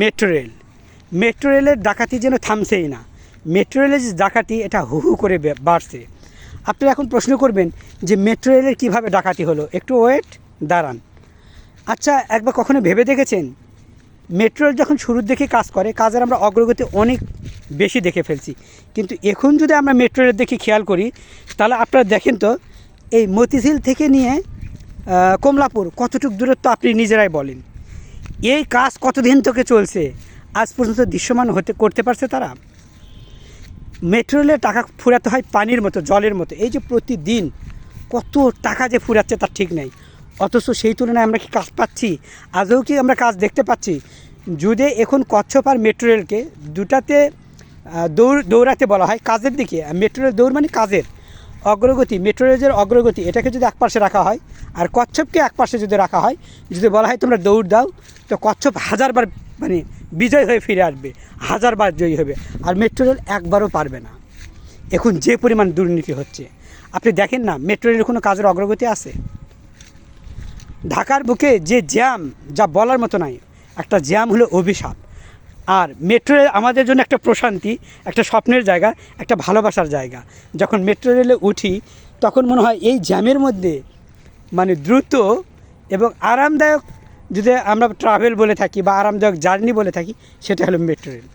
Metro rail. Metro রেলের ডাকাতি যেন থামছেই না। মেট্রো রেলের যে ডাকাতি, এটা হু হু করে বাড়ছে। আপনি এখন প্রশ্ন করবেন যে মেট্রো রেলের কীভাবে ডাকাতি হলো? একটু ওয়েট, দাঁড়ান। আচ্ছা একবার কখনো ভেবে দেখেছেন? মেট্রো রেল যখন শুরুর দিকে কাজ করে, কাজের আমরা অগ্রগতি অনেক বেশি দেখে ফেলছি। কিন্তু এখন যদি আমরা মেট্রো রেলের দেখে খেয়াল করি, তাহলে আপনারা দেখেন তো, এই মতিঝিল থেকে নিয়ে কমলাপুর কতটুকু দূরত্ব আপনি নিজেরাই বলেন? এই কাজ কতদিন থেকে চলছে? আজ পর্যন্ত দৃশ্যমান হতে, করতে পারছে তারা? মেট্রো রেলে টাকা ফুরাতে হয় পানির মতো, জলের মতো। এই যে প্রতিদিন কত টাকা যে ফুরাচ্ছে তার ঠিক নেই। অথচ সেই তুলনায় আমরা কি কাজ পাচ্ছি? আজও কি আমরা কাজ দেখতে পাচ্ছি? যদি এখন কচ্ছপ আর মেট্রো রেলকে দুটাতে দৌড়, দৌড়াতে বলা হয় কাজের দিকে। মেট্রো রেল দৌড় মানে কাজের। অগ্রগতি মেট্রো রেলের অগ্রগতি, এটাকে যদি এক পাশে রাখা হয়, আর কচ্ছপকে এক পাশে যদি রাখা হয়, যদি বলা হয় তোমরা দৌড় দাও, তো কচ্ছপ হাজারবার মানে বিজয় হয়ে ফিরে আসবে, হাজারবার জয়ী হবে। আর মেট্রো রেল একবারও পারবে না। এখন যে পরিমাণ দুর্নীতি হচ্ছে, আপনি দেখেন না মেট্রো রেলের কোনো কাজের অগ্রগতি আছে? ঢাকার বুকে যে জ্যাম, যা বলার মতো নাই, একটা জ্যাম হলো অভিশাপ। আর মেট্রো রেল আমাদের জন্য একটা প্রশান্তি, একটা স্বপ্নের জায়গা, একটা ভালোবাসার জায়গা। যখন মেট্রো রেলে উঠি, তখন মনে হয় এই জ্যামের মধ্যে মানে দ্রুত এবং আরামদায়ক যদি আমরা ট্রাভেল বলে থাকি বা আরামদায়ক জার্নি বলে থাকি, সেটা হলো মেট্রো রেল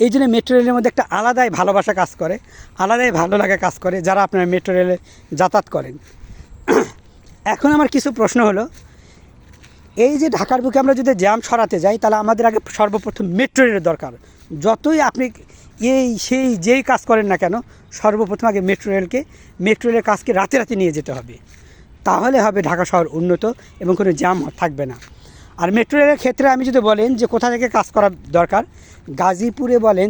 এই জন্য মেট্রো রেলের মধ্যে একটা আলাদাই ভালোবাসা কাজ করে, আলাদাই ভালো লাগা কাজ করে যারা আপনারা মেট্রো রেলে যাতায়াত করেন। এখন আমার কিছু প্রশ্ন হলো এই যে ঢাকার বুকে আমরা যদি জ্যাম সরাতে যাই, তাহলে আমাদের আগে সর্বপ্রথম মেট্রো রেলের দরকার। যতই আপনি এই সেই যেই কাজ করেন না কেন, সর্বপ্রথম আগে মেট্রো রেলকে মেট্রো রেলের কাজকে রাতে রাতে নিয়ে যেতে হবে। তাহলে হবে ঢাকা শহর উন্নত এবং কোনো জ্যাম থাকবে না। আর মেট্রো রেলের ক্ষেত্রে আমি যদি বলেন যে কোথা থেকে কাজ করা দরকার, গাজীপুরে বলেন,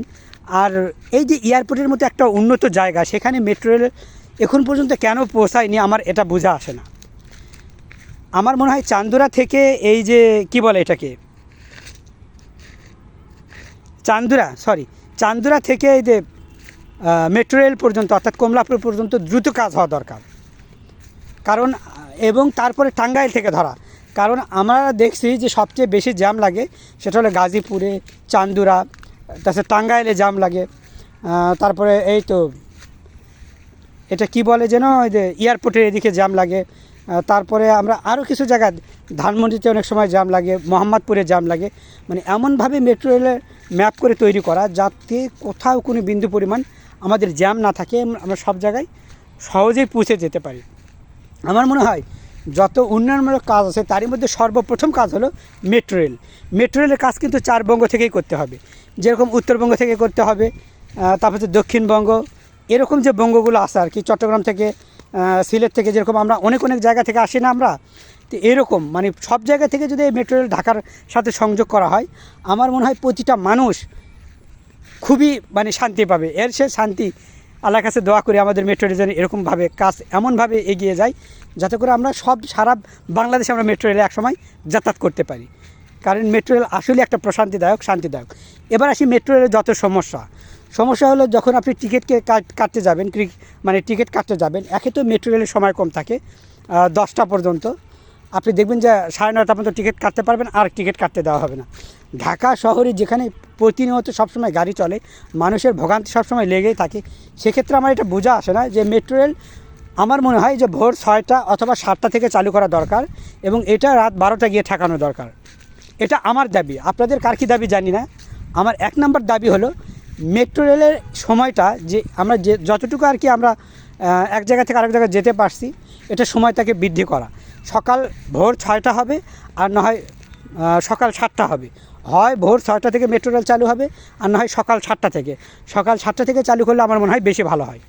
আর এই যে এয়ারপোর্টের মতো একটা উন্নত জায়গা, সেখানে মেট্রো রেল এখন পর্যন্ত কেন পৌঁছায়নি আমার এটা বোঝা আসে না। আমার মনে হয় চান্দুরা থেকে এই যে, কি বলে এটাকে? চান্দুরা সরি চান্দুরা থেকে এই যে মেট্রো রেল পর্যন্ত, অর্থাৎ কমলাপুর পর্যন্ত দ্রুত কাজ হওয়া দরকার। কারণ, এবং তারপরে টাঙ্গাইল থেকে ধরা। কারণ আমরা দেখছি যে সবচেয়ে বেশি জ্যাম লাগে, সেটা হলো গাজীপুরে, চান্দুরা তাছাড়া টাঙ্গাইলে জ্যাম লাগে তারপরে এই তো, এটা কি বলে যেন, ওই যে এয়ারপোর্টের এদিকে জ্যাম লাগে। তারপরে আমরা আরও কিছু জায়গায় ধানমন্ডিতে অনেক সময় জ্যাম লাগে, মোহাম্মদপুরে জ্যাম লাগে। মানে এমনভাবে মেট্রো রেলের ম্যাপ করে তৈরি করা যাতে কোথাও কোনো বিন্দু পরিমাণ আমাদের জ্যাম না থাকে, আমরা সব জায়গায় সহজেই পৌঁছে যেতে পারি। আমার মনে হয় যত উন্নয়নমূলক কাজ আছে, তারই মধ্যে সর্বপ্রথম কাজ হলো মেট্রো রেল মেট্রো রেলের কাজ কিন্তু চার বঙ্গ থেকেই করতে হবে। যেরকম উত্তরবঙ্গ থেকে করতে হবে তারপর হচ্ছে দক্ষিণবঙ্গ। এরকম যে বঙ্গগুলো আছে আর কি, চট্টগ্রাম থেকে সিলেট থেকে যেরকম আমরা অনেক অনেক জায়গা থেকে আসি না আমরা, তো এরকম মানে সব জায়গা থেকে যদি এই মেট্রো রেল ঢাকার সাথে সংযোগ করা হয়, আমার মনে হয় প্রতিটা মানুষ খুবই মানে শান্তি পাবে। এর সে শান্তি, আল্লাহর কাছে দোয়া করি আমাদের মেট্রো রেল যেন এরকমভাবে কাজ এমনভাবে এগিয়ে যায়, যাতে করে আমরা সব, সারা বাংলাদেশে আমরা মেট্রো রেলে একসময় যাতায়াত করতে পারি। কারণ মেট্রো রেল আসলে একটা প্রশান্তিদায়ক, শান্তিদায়ক। এবার আসি মেট্রো রেলের যত সমস্যা। সমস্যা হলো যখন আপনি টিকিটকে কাটতে যাবেন মানে টিকিট কাটতে যাবেন, একে তো মেট্রো রেলের সময় কম থাকে দশটা পর্যন্ত। আপনি দেখবেন যে সাড়ে নটা পর্যন্ত টিকিট কাটতে পারবেন, আর টিকিট কাটতে দেওয়া হবে না। ঢাকা শহরে যেখানে প্রতিনিয়ত সবসময় গাড়ি চলে, মানুষের ভোগান্তি সবসময় লেগেই থাকে, সেক্ষেত্রে আমার এটা বোঝা আসে না যে মেট্রো রেল আমার মনে হয় যে ভোর ছয়টা অথবা সাতটা থেকে চালু করা দরকার এবং এটা রাত বারোটা গিয়ে ঠেকানো দরকার। এটা আমার দাবি। আপনাদের কার কী দাবি জানি না। আমার এক নম্বর দাবি হলো মেট্রো রেলের সময়টা যে আমরা যে যতটুকু আর কি আমরা এক জায়গা থেকে আরেক জায়গায় যেতে পারছি, এটা সময়টাকে বৃদ্ধি করা। সকাল ভোর ছয়টা হবে আর না হয় সকাল সাতটা হবে। হয় ভোর ছয়টা থেকে মেট্রো রেল চালু হবে আর না হয় সকাল সাতটা থেকে। সকাল সাতটা থেকে চালু করলে আমার মনে হয় বেশি ভালো হয়।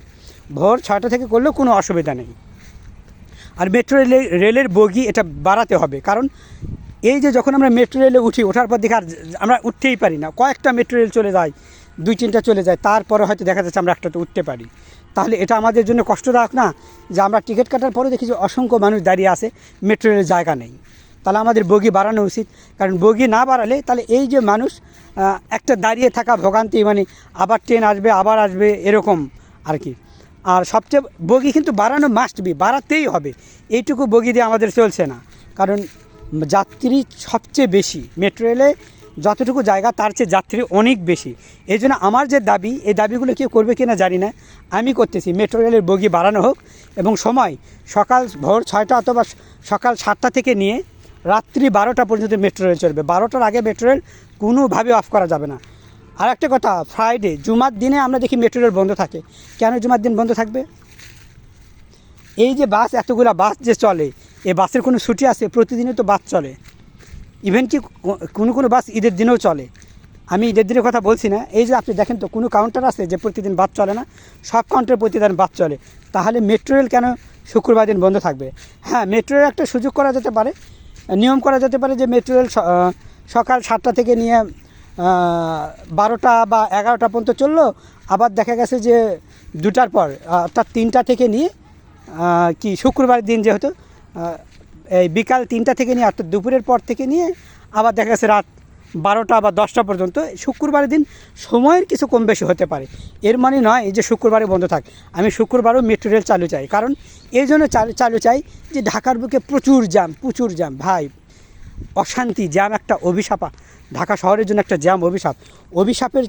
ভোর ছয়টা থেকে করলেও কোনো অসুবিধা নেই। আর মেট্রো রেলে, রেলের বগি এটা বাড়াতে হবে। কারণ এই যে যখন আমরা মেট্রো রেলে উঠি, ওঠার পর দেখে আর আমরা উঠতেই পারি না। কয়েকটা মেট্রো রেল চলে যায়। দুই তিনটা চলে যায়, তারপরে হয়তো দেখা যাচ্ছে আমরা একটাতে উঠতে পারি। তাহলে এটা আমাদের জন্য কষ্টদায়ক না যে আমরা টিকিট কাটার পরে দেখি যে অসংখ্য মানুষ দাঁড়িয়ে আছে, মেট্রো রেলের জায়গা নেই। তাহলে আমাদের বগি বাড়ানো উচিত, কারণ বগি না বাড়ালে তাহলে এই যে মানুষ একটা দাঁড়িয়ে থাকা ভোগান্তি মানে আবার ট্রেন আসবে, আবার আসবে, এরকম আর কি। আর সবচেয়ে বগি কিন্তু বাড়ানো মাস্ট বি বাড়াতেই হবে। এইটুকু বগি দিয়ে আমাদের চলছে না। কারণ যাত্রী সবচেয়ে বেশি, মেট্রো রেলে যতটুকু জায়গা, তার চেয়ে যাত্রী অনেক বেশি। এই জন্য আমার যে দাবি, এই দাবিগুলো কেউ করবে কি না জানি না। আমি করতেছি, মেট্রো রেলের বগি বাড়ানো হোক এবং সময় সকাল ভোর ছয়টা অথবা সকাল সাতটা থেকে নিয়ে রাত্রি বারোটা পর্যন্ত মেট্রো রেল চলবে। বারোটার আগে মেট্রো রেল কোনোভাবে অফ করা যাবে না। আর একটা কথা ফ্রাইডে জুমার দিনে আমরা দেখি মেট্রো রেল বন্ধ থাকে। কেন জুমার দিন বন্ধ থাকবে? এই যে বাস, এতগুলা বাস যে চলে এ বাসের কোনো ছুটি আছে? প্রতিদিনই তো বাস চলে। ইভেন কি কোনো কোনো বাস ঈদের দিনেও চলে। আমি ঈদের দিনের কথা বলছি না। এই যে আপনি দেখেন তো, কোনো কাউন্টার আছে যে প্রতিদিন বাস চলে না? সব কাউন্টারে প্রতিদিন বাস চলে। তাহলে মেট্রো রেল কেন শুক্রবার দিন বন্ধ থাকবে? হ্যাঁ মেট্রো রেল একটা সুযোগ করা যেতে পারে। নিয়ম করা যেতে পারে যে মেট্রো রেল সকাল সাতটা থেকে নিয়ে বারোটা বা এগারোটা পর্যন্ত চলল। আবার দেখা গেছে যে দুটার পর অর্থাৎ তিনটা থেকে নিয়ে কি শুক্রবার দিন যেহেতু এই বিকাল তিনটা থেকে নিয়ে অর্থাৎ দুপুরের পর থেকে নিয়ে আবার দেখা গেছে রাত বারোটা বা দশটা পর্যন্ত শুক্রবারের দিন সময়ের কিছু কম বেশি হতে পারে। এর মানে নয় যে শুক্রবারে বন্ধ থাক। আমি শুক্রবারও মেট্রো রেল চালু চাই। কারণ এই জন্য চালু চাই যে ঢাকার বুকে প্রচুর জ্যাম প্রচুর জ্যাম। ভাই, অশান্তি, জ্যাম একটা অভিশাপা। ঢাকা শহরের জন্য একটা জ্যাম অভিশাপ। অভিশাপের,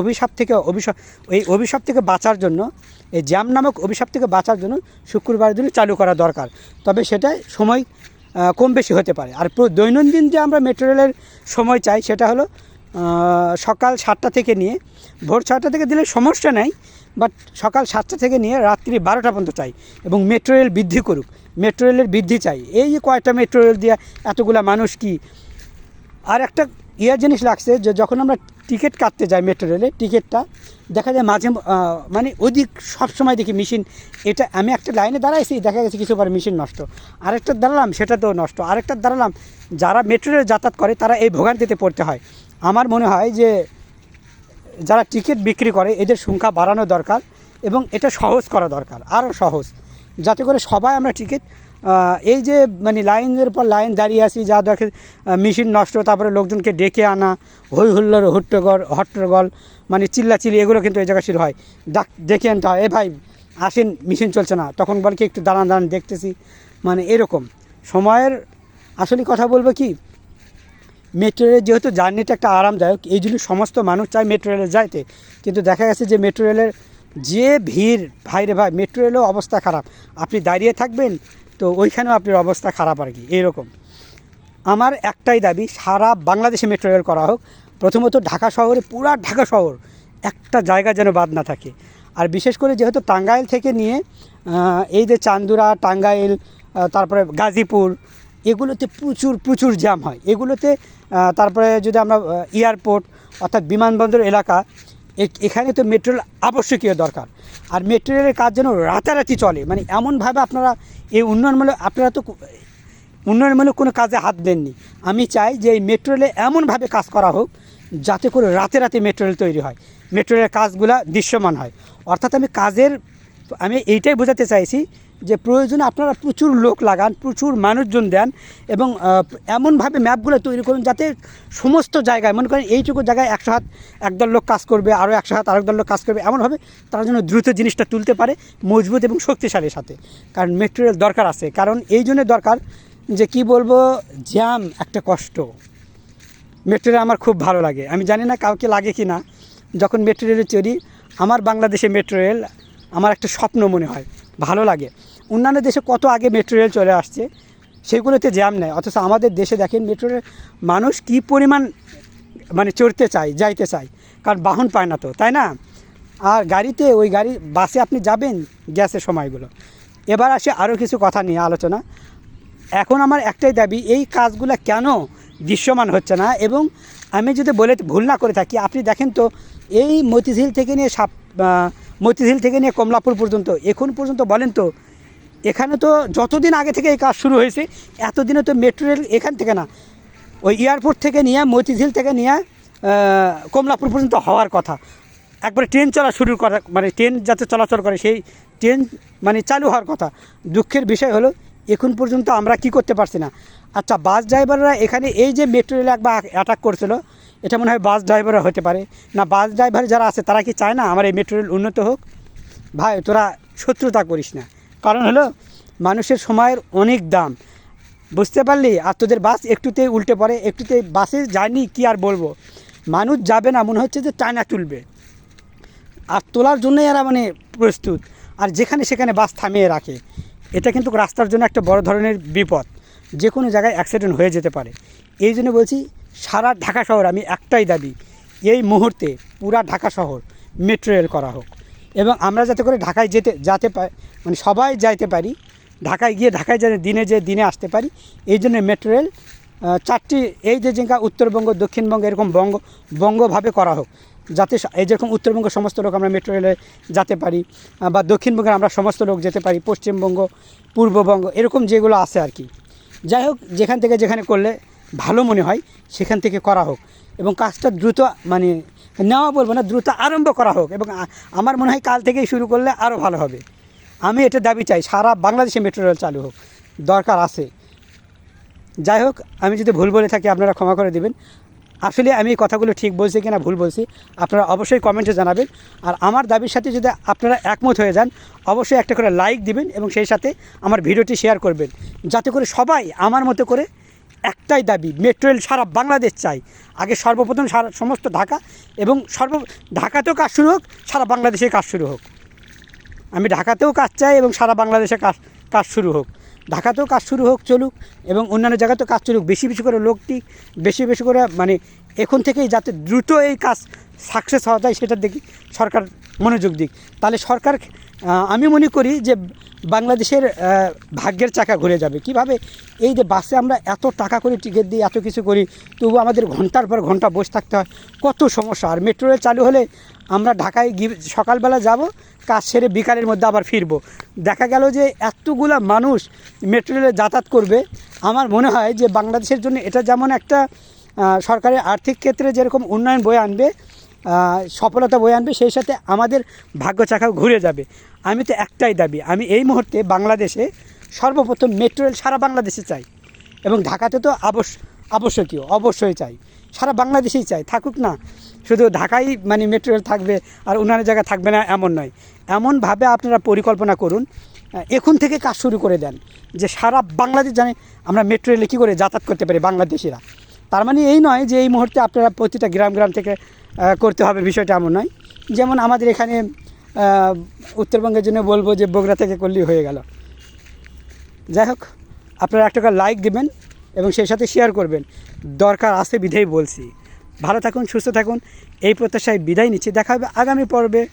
অভিশাপ থেকে অভিশাপ এই অভিশাপ থেকে বাঁচার জন্য এই জ্যাম নামক অভিশাপ থেকে বাঁচার জন্য শুক্রবারের দিন চালু করা দরকার। তবে সেটা সময় কম বেশি হতে পারে। আর দৈনন্দিন যে আমরা মেট্রো রেলের সময় চাই, সেটা হলো সকাল সাতটা থেকে নিয়ে, ভোর ছয়টা থেকে দিলে সমস্যা নেই, বাট সকাল সাতটা থেকে নিয়ে রাত্রি বারোটা পর্যন্ত চাই এবং মেট্রো রেল বৃদ্ধি করুক। মেট্রো রেলের বৃদ্ধি চাই। এই যে কয়েকটা মেট্রো রেল দিয়ে এতগুলা মানুষ কি, আর একটা ইয়ে জিনিস লাগছে যে যখন আমরা টিকিট কাটতে যায় মেট্রো রেলে, টিকিটটা। দেখা যায় মাঝে মানে ওদিক সবসময় দেখি মেশিন। এটা আমি একটা লাইনে দাঁড়াইছি, দেখা গেছে কিছু বার মেশিন নষ্ট। আরেকটা দাঁড়ালাম, সেটা তো নষ্ট। আরেকটা দাঁড়ালাম, যারা মেট্রো রেলে যাতায়াত করে, তারা এই ভোগান্তিতে পড়তে হয়। আমার মনে হয় যে, যারা টিকিট বিক্রি করে, এদের সংখ্যা বাড়ানো দরকার এবং এটা সহজ করা দরকার আরও সহজ। যাতে করে সবাই আমরা টিকিট এই যে মানে লাইনের পর লাইন দাঁড়িয়ে আসি যা দেখে মেশিন নষ্ট, তারপরে লোকজনকে ডেকে আনা হই হুল্লোর হট্টগর হট্টগোল মানে চিল্লাচিল্লি এগুলো কিন্তু এই জায়গায় শুরু হয়। ডাক, ডেকে আনতে হয়, এ ভাই, আসেন, মেশিন চলছে না। তখন বল কি একটু দাঁড়ান দাঁড়ান, দেখতেছি মানে এরকম। সময়ের, আসলে কথা বলব কি মেট্রো রেলের যেহেতু জার্নিটা একটা আরামদায়ক, এই জন্য সমস্ত মানুষ চায় মেট্রো রেলে যাইতে। কিন্তু দেখা গেছে যে মেট্রো রেলের যে ভিড়, ভাইরে ভাই মেট্রো রেলেও অবস্থা খারাপ। আপনি দাঁড়িয়ে থাকবেন তো ওইখানেও আপনার অবস্থা খারাপ আর কি এরকম আমার একটাই দাবি, সারা বাংলাদেশে মেট্রো রেল করা হোক। প্রথমত ঢাকা শহরে, পুরা ঢাকা শহর, একটা জায়গা যেন বাদ না থাকে। আর বিশেষ করে যেহেতু টাঙ্গাইল থেকে নিয়ে এই যে চান্দুরা, টাঙ্গাইল তারপরে গাজীপুর, এগুলোতে প্রচুর প্রচুর জ্যাম হয়। এগুলোতে তারপরে যদি আমরা এয়ারপোর্ট অর্থাৎ বিমানবন্দর এলাকা এখানে তো মেটেরিয়াল আবশ্যকীয় দরকার। আর মেটেরিয়ালের কাজ যেন রাতারাতি চলে। মানে এমনভাবে আপনারা এই উন্নয়নমূলক আপনারা তো উন্নয়নমূলক কোনো কাজে হাত দেননি। আমি চাই যে এই মেট্রোলে এমনভাবে কাজ করা হোক, যাতে করে রাতে রাতে মেট্রোল তৈরি হয়। মেট্রোলের কাজগুলা কাজগুলো দৃশ্যমান হয়। অর্থাৎ আমি কাজের আমি এইটাই বোঝাতে চাইছি যে প্রয়োজনে আপনারা প্রচুর লোক লাগান, প্রচুর মানুষজন দেন এবং এমনভাবে ম্যাপগুলো তৈরি করুন যাতে সমস্ত জায়গায়, মনে করেন এইটুকু জায়গায় একশো হাত একদল লোক কাজ করবে, আরও একশো হাত আরেক দল লোক কাজ করবে, এমনভাবে তারা যেন দ্রুত জিনিসটা তুলতে পারে মজবুত এবং শক্তিশালীর সাথে। কারণ মেট্রো রেল দরকার আছে। কারণ এই জন্য দরকার যে কি বলব, জ্যাম একটা কষ্ট। মেট্রো রেল আমার খুব ভালো লাগে। আমি জানি না কাউকে লাগে কি না। যখন মেট্রো রেলে চড়ি, আমার বাংলাদেশে মেট্রো রেল আমার একটা স্বপ্ন মনে হয়। ভালো লাগে। অন্যান্য দেশে কত আগে মেট্রো রেল চলে আসছে, সেগুলোতে জ্যাম নেয়। অথচ আমাদের দেশে দেখেন মেট্রো রেল মানুষ কী পরিমাণ মানে চড়তে চায়, যাইতে চায়। কারণ বাহন পায় না তো, তাই না? আর গাড়িতে, ওই গাড়ি, বাসে আপনি যাবেন গ্যাসের সময়গুলো। এবার আসে আরও কিছু কথা নিয়ে আলোচনা। এখন আমার একটাই দাবি, এই কাজগুলো কেন দৃশ্যমান হচ্ছে না? এবং আমি যদি বলে, ভুল না করে থাকি, আপনি দেখেন তো, এই মতিঝিল থেকে নিয়ে সাপ মতিঝিল থেকে নিয়ে কমলাপুর পর্যন্ত। এখন পর্যন্ত বলেন তো, এখানে তো যতদিন আগে থেকে এই কাজ শুরু হয়েছে, এতদিনে তো মেট্রো রেল এখান থেকে না, ওই এয়ারপোর্ট থেকে নিয়ে মতিঝিল থেকে নিয়ে কমলাপুর পর্যন্ত হওয়ার কথা। একবারে ট্রেন চলা শুরু করা মানে ট্রেন যাতে চলাচল করে, সেই ট্রেন মানে চালু হওয়ার কথা। দুঃখের বিষয় হলো, এখন পর্যন্ত আমরা কি করতে পারছি না। আচ্ছা বাস ড্রাইভাররা এখানে এই যে মেট্রো রেল একবার অ্যাটাক করছিল এটা মনে হয় বাস ড্রাইভাররা হতে পারে। না, বাস ড্রাইভার যারা আছে, তারা কি চায় না আমার এই মেট্রো রেল উন্নত হোক? ভাই, তোরা শত্রুতা করিস না। কারণ হলো, মানুষের সময়ের অনেক দাম। বুঝতে পারলি? আর তোদের বাস একটুতেই উল্টে পড়ে একটুতে বাসে যায়নি, কি আর বলব? মানুষ যাবে না, মনে হচ্ছে যে টানা তুলবে। আর তোলার জন্যই এরা মানে প্রস্তুত। আর যেখানে সেখানে বাস থামিয়ে রাখে। এটা কিন্তু রাস্তার জন্য একটা বড় ধরনের বিপদ। যে কোনো জায়গায় অ্যাক্সিডেন্ট হয়ে যেতে পারে। এই জন্য বলছি সারা ঢাকা শহর, আমি একটাই দাবি, এই মুহূর্তে পুরা ঢাকা শহর মেট্রো রেল করা হোক। এবং আমরা যাতে করে ঢাকায় যেতে, যাতে মানে সবাই যাইতে পারি, ঢাকায় গিয়ে ঢাকায় যেন দিনে যে দিনে আসতে পারি, এই জন্য মেট্রো রেল চারটি, এই যে যেটা উত্তরবঙ্গ, দক্ষিণবঙ্গ এরকম বঙ্গ, বঙ্গভাবে করা হোক, যাতে এই যেরকম উত্তরবঙ্গের সমস্ত লোক আমরা মেট্রো রেলে যেতে পারি বা দক্ষিণবঙ্গের আমরা সমস্ত লোক যেতে পারি, পশ্চিমবঙ্গ, পূর্ববঙ্গ, এরকম যেগুলো আছে আর কি। যাই হোক, যেখান থেকে যেখানে করলে ভালো মনে হয়, সেখান থেকে করা হোক। এবং কাজটা দ্রুত মানে নেওয়া বলব না, দ্রুত আরম্ভ করা হোক এবং আমার মনে হয় কাল থেকেই শুরু করলে আরও ভালো হবে। আমি এটা দাবি চাই, সারা বাংলাদেশে মেট্রো রেল চালু হোক, দরকার আছে। যাই হোক, আমি যদি ভুল বলে থাকি, আপনারা ক্ষমা করে দেবেন। আসলে আমি এই কথাগুলো ঠিক বলছি কিনা ভুল বলছি, আপনারা অবশ্যই কমেন্টে জানাবেন। আর আমার দাবির সাথে যদি আপনারা একমত হয়ে যান, অবশ্যই একটা করে লাইক দিবেন এবং সেই সাথে আমার ভিডিওটি শেয়ার করবেন। যাতে করে সবাই আমার মতো করে একটাই দাবি মেট্রো রেল সারা বাংলাদেশ চাই। আগে সর্বপ্রথম সারা সমস্ত ঢাকা এবং সর্ব, ঢাকাতেও কাজ শুরু হোক, সারা বাংলাদেশে কাজ শুরু হোক। আমি ঢাকাতেও কাজ চাই এবং সারা বাংলাদেশে কাজ কাজ শুরু হোক। ঢাকাতেও কাজ শুরু হোক, চলুক এবং অন্যান্য জায়গাতেও কাজ চলুক। বেশি বেশি করে লোকটি, বেশি বেশি করে মানে এখন থেকেই যাতে দ্রুত এই কাজ সাকসেস হওয়া যায় সেটার দিকে সরকার মনোযোগ দিক। তাহলে সরকার আমি মনে করি যে বাংলাদেশের ভাগ্যের চাকা ঘুরে যাবে। কীভাবে? এই যে বাসে আমরা এত টাকা করে টিকিট দিই, এত কিছু করি, তবু আমাদের ঘণ্টার পর ঘণ্টা বসে থাকতে হয়। কত সমস্যা। আর মেট্রো রেল চালু হলে আমরা ঢাকায় গিয়ে সকালবেলা যাব, কাজ সেরে বিকালের মধ্যে আবার ফিরবো। দেখা গেল যে এতগুলা মানুষ মেট্রো রেলে যাতায়াত করবে। আমার মনে হয় যে বাংলাদেশের জন্য এটা যেমন একটা সরকারের আর্থিক ক্ষেত্রে যেরকম উন্নয়ন বয়ে আনবে সফলতা বয়ে আনবে, সেই সাথে আমাদের ভাগ্য চাকাও ঘুরে যাবে। আমি তো একটাই দাবি, আমি এই মুহূর্তে বাংলাদেশে সর্বপ্রথম মেট্রো রেল সারা বাংলাদেশে চাই এবং ঢাকাতে তো আবশ্য আবশ্যকীয়, অবশ্যই চাই। সারা বাংলাদেশেই চাই, থাকুক না। শুধু ঢাকাই মানে মেট্রো রেল থাকবে আর অন্যান্য জায়গায় থাকবে না এমন নয়। এমনভাবে আপনারা পরিকল্পনা করুন এখন থেকে কাজ শুরু করে দেন যে সারা বাংলাদেশ জানে আমরা মেট্রো রেলে কী করে যাতায়াত করতে পারি বাংলাদেশিরা। তার মানে এই নয় যে এই মুহূর্তে আপনারা প্রতিটা গ্রাম গ্রাম থেকে করতে হবে, বিষয়টা এমন নয়। যেমন আমাদের এখানে উত্তরবঙ্গের জন্য বলব যে বগুড়া থেকে করলেই হয়ে গেল। যাই হোক, আপনারা একটা লাইক দেবেন এবং সেই সাথে শেয়ার করবেন। দরকার আছে বিধেই বলছি। ভালো থাকুন, সুস্থ থাকুন, এই প্রত্যাশায় বিদায় নিচ্ছি। দেখা হবে আগামী পর্বে।